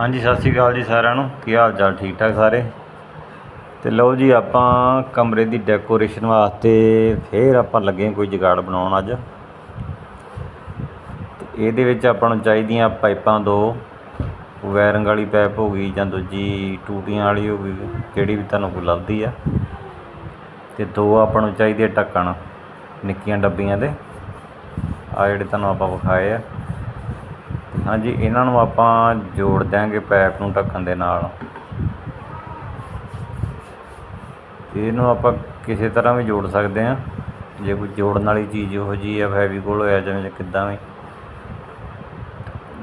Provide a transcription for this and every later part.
ਹਾਂਜੀ, ਸਤਿ ਸ਼੍ਰੀ ਅਕਾਲ ਜੀ ਸਾਰਿਆਂ ਨੂੰ। ਕੀ ਹਾਲ ਚਾਲ? ਠੀਕ ਠਾਕ ਸਾਰੇ? ਤੇ ਲਓ ਜੀ, ਆਪਾਂ ਕਮਰੇ ਦੀ ਡੈਕੋਰੇਸ਼ਨ ਵਾਸਤੇ ਫੇਰ ਆਪਾਂ ਲੱਗੇ ਕੋਈ ਜੁਗਾੜ ਬਣਾਉਣ ਅੱਜ। ਤੇ ਇਹਦੇ ਵਿੱਚ ਆਪਾਂ ਨੂੰ ਚਾਹੀਦੀਆਂ ਪਾਈਪਾਂ ਦੋ। ਵਾਇਰਿੰਗ ਵਾਲੀ ਪਾਈਪ ਹੋ ਗਈ ਜਾਂ ਦੂਜੀ ਟੂਟੀਆਂ ਵਾਲੀ ਹੋ ਗਈ ਜਿਹੜੀ ਵੀ ਤੁਹਾਨੂੰ ਕੋਈ ਲੱਭਦੀ ਆ। ਤੇ ਦੋ ਆਪਾਂ ਨੂੰ ਚਾਹੀਦੇ ਢੱਕਣ, ਨਿੱਕੀਆਂ ਡੱਬੀਆਂ ਦੇ। ਆ ਜਿਹੜੇ ਤੁਹਾਨੂੰ ਆਪਾਂ ਵਿਖਾਏ ਆ। ਹਾਂਜੀ, ਇਹਨਾਂ ਨੂੰ ਆਪਾਂ ਜੋੜ ਦਿਆਂਗੇ ਪਾਈਪ ਨੂੰ ਢੱਕਣ ਦੇ ਨਾਲ। ਇਹਨੂੰ ਆਪਾਂ ਕਿਸੇ ਤਰ੍ਹਾਂ ਵੀ ਜੋੜ ਸਕਦੇ ਹਾਂ। ਜੇ ਕੋਈ ਜੋੜਨ ਵਾਲੀ ਚੀਜ਼ ਉਹੋ ਜਿਹੀ ਆ ਫੈਵੀਕੋਲ ਹੋਇਆ, ਜਿਵੇਂ ਕਿੱਦਾਂ ਵੀ,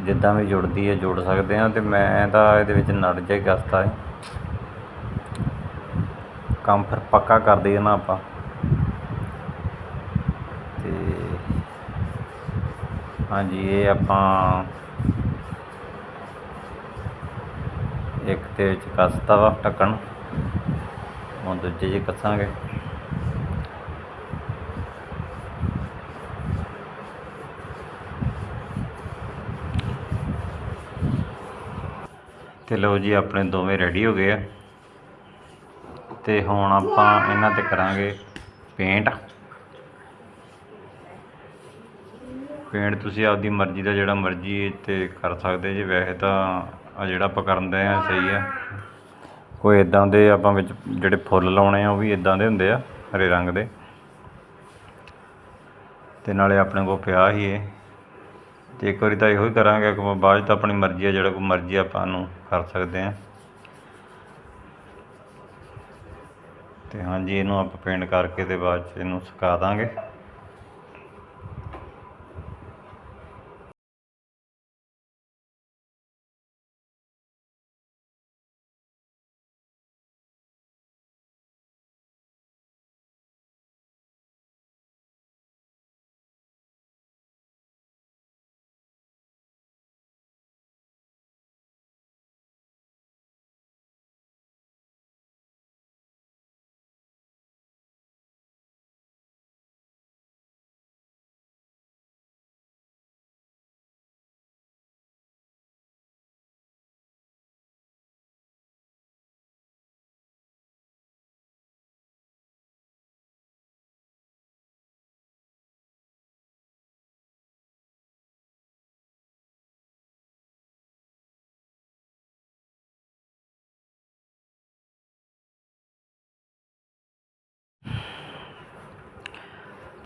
ਜਿੱਦਾਂ ਵੀ ਜੁੜਦੀ ਹੈ ਜੋੜ ਸਕਦੇ ਹਾਂ ਤੇ ਮੈਂ ਤਾਂ ਇਹਦੇ ਵਿੱਚ ਨੜ ਜਿਹਾ ਹੀ ਹੈ ਕੰਮ ਫਿਰ ਪੱਕਾ ਕਰ ਦਈਏ ਨਾ ਆਪਾਂ। ਤੇ ਹਾਂਜੀ, ਇਹ ਆਪਾਂ ਇੱਕ ਦੇ ਵਿੱਚ ਕੱਸਤਾ ਵਾ ਢੱਕਣ। ਹੁਣ ਦੂਜੇ 'ਚ ਕੱਸਾਂਗੇ। ਤੇ ਲਓ ਜੀ, ਆਪਣੇ ਦੋਵੇਂ ਰੈਡੀ ਹੋ ਗਏ ਆ। ਤੇ ਹੁਣ ਆਪਾਂ ਇਹਨਾਂ ਤੇ ਕਰਾਂਗੇ ਪੇਂਟ ਪੇਂਟ ਤੁਸੀਂ ਆਪਦੀ ਮਰਜ਼ੀ ਦਾ ਜਿਹੜਾ ਮਰਜ਼ੀ ਤੇ ਕਰ ਸਕਦੇ ਜੇ। ਵੈਸੇ ਤਾਂ ਆ ਜਿਹੜਾ ਆਪਾਂ ਕਰਨ ਦੇ ਆ, ਸਹੀ ਆ। ਕੋਈ ਇਦਾਂ ਦੇ ਆਪਾਂ ਵਿੱਚ ਜਿਹੜੇ ਫੁੱਲ ਲਾਉਣੇ ਆ, ਉਹ ਵੀ ਇਦਾਂ ਦੇ ਹੁੰਦੇ ਆ, ਹਰੇ ਰੰਗ ਦੇ। ਤੇ ਨਾਲੇ ਆਪਣੇ ਕੋਲ ਪਿਆ ਹੀ ਇਹ। ਤੇ ਇੱਕ ਵਾਰੀ ਤਾਂ ਇਹੋ ਹੀ ਕਰਾਂਗੇ ਕਿ ਬਾਅਦ 'ਚ ਤਾਂ ਆਪਣੀ ਮਰਜ਼ੀ ਆ, ਜਿਹੜਾ ਕੋਈ ਮਰਜ਼ੀ ਆਪਾਂ ਨੂੰ ਕਰ ਸਕਦੇ ਆ। ਤੇ ਹਾਂਜੀ, ਇਹਨੂੰ ਆਪਾਂ ਪੇਂਟ ਕਰਕੇ ਤੇ ਬਾਅਦ 'ਚ ਇਹਨੂੰ ਸੁਕਾ ਦਾਂਗੇ।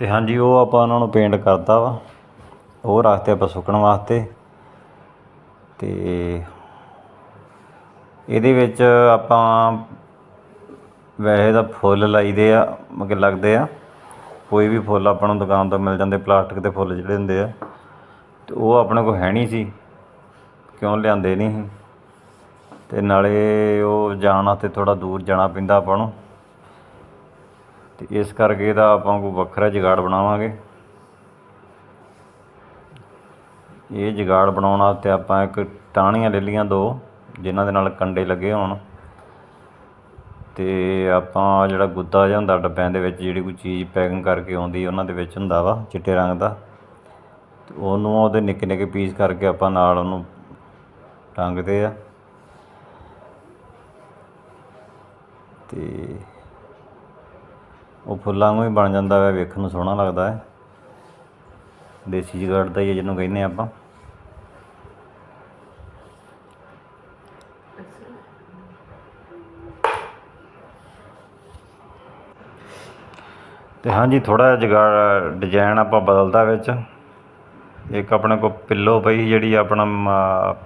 ਤੇ ਹਾਂਜੀ, ਉਹ ਆਪਾਂ ਉਹਨਾਂ ਨੂੰ ਪੇਂਟ ਕਰਤਾ ਵਾ। ਉਹ ਰੱਖਤੇ ਆਪਾਂ ਸੁੱਕਣ ਵਾਸਤੇ। ਤੇ ਇਹਦੇ ਵਿੱਚ ਆਪਾਂ ਵੈਸੇ ਤਾਂ ਫੁੱਲ ਲਾਈਦੇ ਆ ਮਗੇ ਲੱਗਦੇ ਆ। ਕੋਈ ਵੀ ਫੁੱਲ ਆਪਾਂ ਨੂੰ ਦੁਕਾਨ ਤੋਂ ਮਿਲ ਜਾਂਦੇ, ਪਲਾਸਟਿਕ ਦੇ ਫੁੱਲ ਜਿਹੜੇ ਹੁੰਦੇ ਆ। ਤੇ ਉਹ ਆਪਣੇ ਕੋਲ ਹੈ ਨਹੀਂ ਸੀ। ਕਿਉਂ ਲਿਆਂਦੇ ਨਹੀਂ ਸੀ। ਤੇ ਨਾਲੇ ਉਹ ਜਾਣ ਵਾਸਤੇ ਥੋੜਾ ਦੂਰ ਜਾਣਾ ਪੈਂਦਾ ਆਪਾਂ ਨੂੰ। ਤੇ ਇਸ ਕਰਕੇ ਇਹਦਾ ਆਪਾਂ ਕੋਈ ਵੱਖਰਾ ਜਗਾੜ ਬਣਾਵਾਂਗੇ। ਇਹ ਜਗਾੜ ਬਣਾਉਣ ਵਾਸਤੇ ਆਪਾਂ ਇੱਕ ਟਾਹਣੀਆਂ ਲੈ ਲਈਆਂ ਦੋ, ਜਿਨ੍ਹਾਂ ਦੇ ਨਾਲ ਕੰਡੇ ਲੱਗੇ ਹੋਣ। ਤੇ ਆਪਾਂ ਜਿਹੜਾ ਗੁੱਦਾ ਜਿਹਾ ਹੁੰਦਾ ਡੱਬਿਆਂ ਦੇ ਵਿੱਚ, ਜਿਹੜੀ ਕੋਈ ਚੀਜ਼ ਪੈਕਿੰਗ ਕਰਕੇ ਆਉਂਦੀ ਉਹਨਾਂ ਦੇ ਵਿੱਚ ਹੁੰਦਾ ਵਾ, ਚਿੱਟੇ ਰੰਗ ਦਾ। ਤੇ ਉਹਨੂੰ ਉਹਦੇ ਨਿੱਕੇ ਨਿੱਕੇ ਪੀਸ ਕਰਕੇ ਆਪਾਂ ਨਾਲ ਉਹਨੂੰ ਟੰਗਦੇ ਆ। ਤੇ ਉਹ ਫੁੱਲਾਂ ਵਾਂਗੂ ਹੀ ਬਣ ਜਾਂਦਾ ਹੈ ਵੇਖਣ ਨੂੰ ਸੋਹਣਾ ਲੱਗਦਾ ਹੈ। ਦੇਸੀ ਜੁਗਾੜ ਦਾ ਹੀ ਹੈ ਜਿਹਨੂੰ ਕਹਿੰਦੇ ਆਪਾਂ। ਤੇ ਹਾਂਜੀ ਥੋੜਾ ਜਿਹਾ ਜੁਗਾੜ ਡਿਜ਼ਾਈਨ ਆਪਾਂ ਬਦਲਦਾ ਵਿੱਚ। ਇੱਕ ਆਪਣੇ ਕੋਲ ਪਿੱਲੋ ਪਈ ਜਿਹੜੀ ਆਪਣਾ ਮ-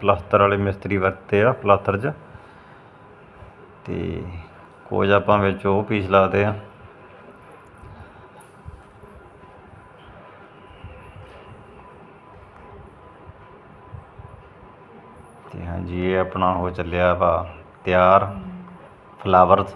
ਪਲਸਤਰ ਵਾਲੇ ਮਿਸਤਰੀ ਵਰਤੇ ਆ ਪਲਸਤਰ 'ਚ। ਤੇ ਕੁਝ ਆਪਾਂ ਵਿੱਚ ਉਹ ਪੀਸ ਲਾਤੇ ਆ। ਤੇ ਹਾਂਜੀ, ਇਹ ਆਪਣਾ ਹੋ ਚੱਲਿਆ ਵਾ, ਤਿਆਰ, ਫਲਾਵਰਸ।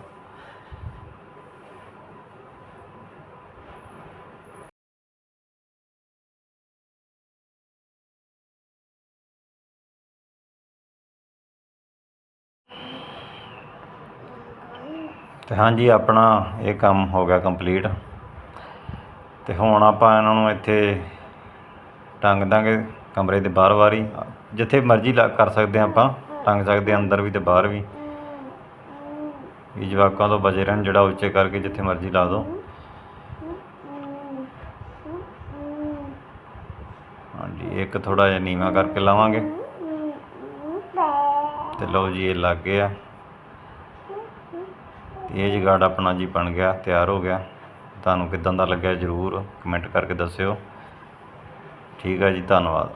ਤੇ ਹਾਂਜੀ, ਆਪਣਾ ਇਹ ਕੰਮ ਹੋ ਗਿਆ ਕੰਪਲੀਟ। ਤੇ ਹੁਣ ਆਪਾਂ ਇਹਨਾਂ ਨੂੰ ਇੱਥੇ ਟੰਗ ਦਾਂਗੇ। ਕਮਰੇ ਦੇ ਬਾਹਰ ਬਾਹਰ ਹੀ ਜਿੱਥੇ ਮਰਜ਼ੀ ਲਾ ਕਰ ਸਕਦੇ ਹਾਂ ਆਪਾਂ, ਟੰਗ ਸਕਦੇ ਹਾਂ ਅੰਦਰ ਵੀ ਤੇ ਬਾਹਰ ਵੀ। ਵੀ ਜਵਾਕਾਂ ਤੋਂ ਬਚੇ ਰਹਿਣ, ਜਿਹੜਾ ਉੱਚੇ ਕਰਕੇ ਜਿੱਥੇ ਮਰਜ਼ੀ ਲਾ ਦਿਓ ਹਾਂਜੀ, ਇੱਕ ਥੋੜਾ ਜਿਹਾ ਨੀਵਾ ਕਰਕੇ ਲਾਵਾਂਗੇ। ਤੇ ਲਓ ਜੀ, ਇਹ ਲੱਗ ਗਿਆ। ਇਹ ਜਗਾੜ ਆਪਣਾ ਜੀ ਬਣ ਗਿਆ, ਤਿਆਰ ਹੋ ਗਿਆ। ਤੁਹਾਨੂੰ ਕਿਦਾਂ ਦਾ ਲੱਗਿਆ ਜਰੂਰ ਕਮੈਂਟ ਕਰਕੇ ਦੱਸਿਓ। ਠੀਕ ਹੈ ਜੀ ਧੰਨਵਾਦ।